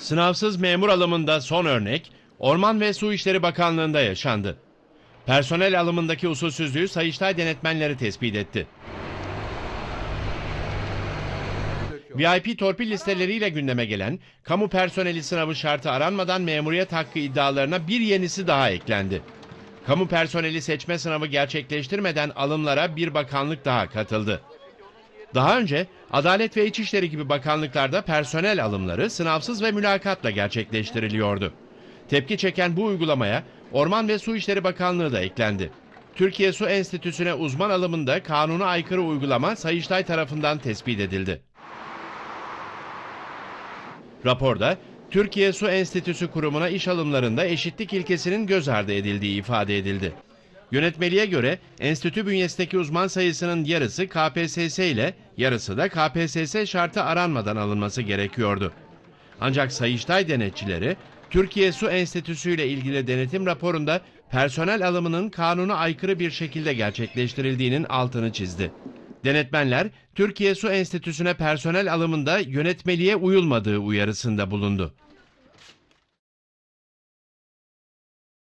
Sınavsız memur alımında son örnek Orman ve Su İşleri Bakanlığı'nda yaşandı. Personel alımındaki usulsüzlüğü Sayıştay denetmenleri tespit etti. VIP torpil listeleriyle gündeme gelen kamu personeli sınavı şartı aranmadan memuriyet hakkı iddialarına bir yenisi daha eklendi. Kamu personeli seçme sınavı gerçekleştirmeden alımlara bir bakanlık daha katıldı. Daha önce Adalet ve İçişleri gibi bakanlıklarda personel alımları sınavsız ve mülakatla gerçekleştiriliyordu. Tepki çeken bu uygulamaya Orman ve Su İşleri Bakanlığı da eklendi. Türkiye Su Enstitüsü'ne uzman alımında kanuna aykırı uygulama Sayıştay tarafından tespit edildi. Raporda Türkiye Su Enstitüsü kurumuna iş alımlarında eşitlik ilkesinin göz ardı edildiği ifade edildi. Yönetmeliğe göre enstitü bünyesindeki uzman sayısının yarısı KPSS ile yarısı da KPSS şartı aranmadan alınması gerekiyordu. Ancak Sayıştay denetçileri Türkiye Su Enstitüsü ile ilgili denetim raporunda personel alımının kanuna aykırı bir şekilde gerçekleştirildiğinin altını çizdi. Denetmenler Türkiye Su Enstitüsü'ne personel alımında yönetmeliğe uyulmadığı uyarısında bulundu.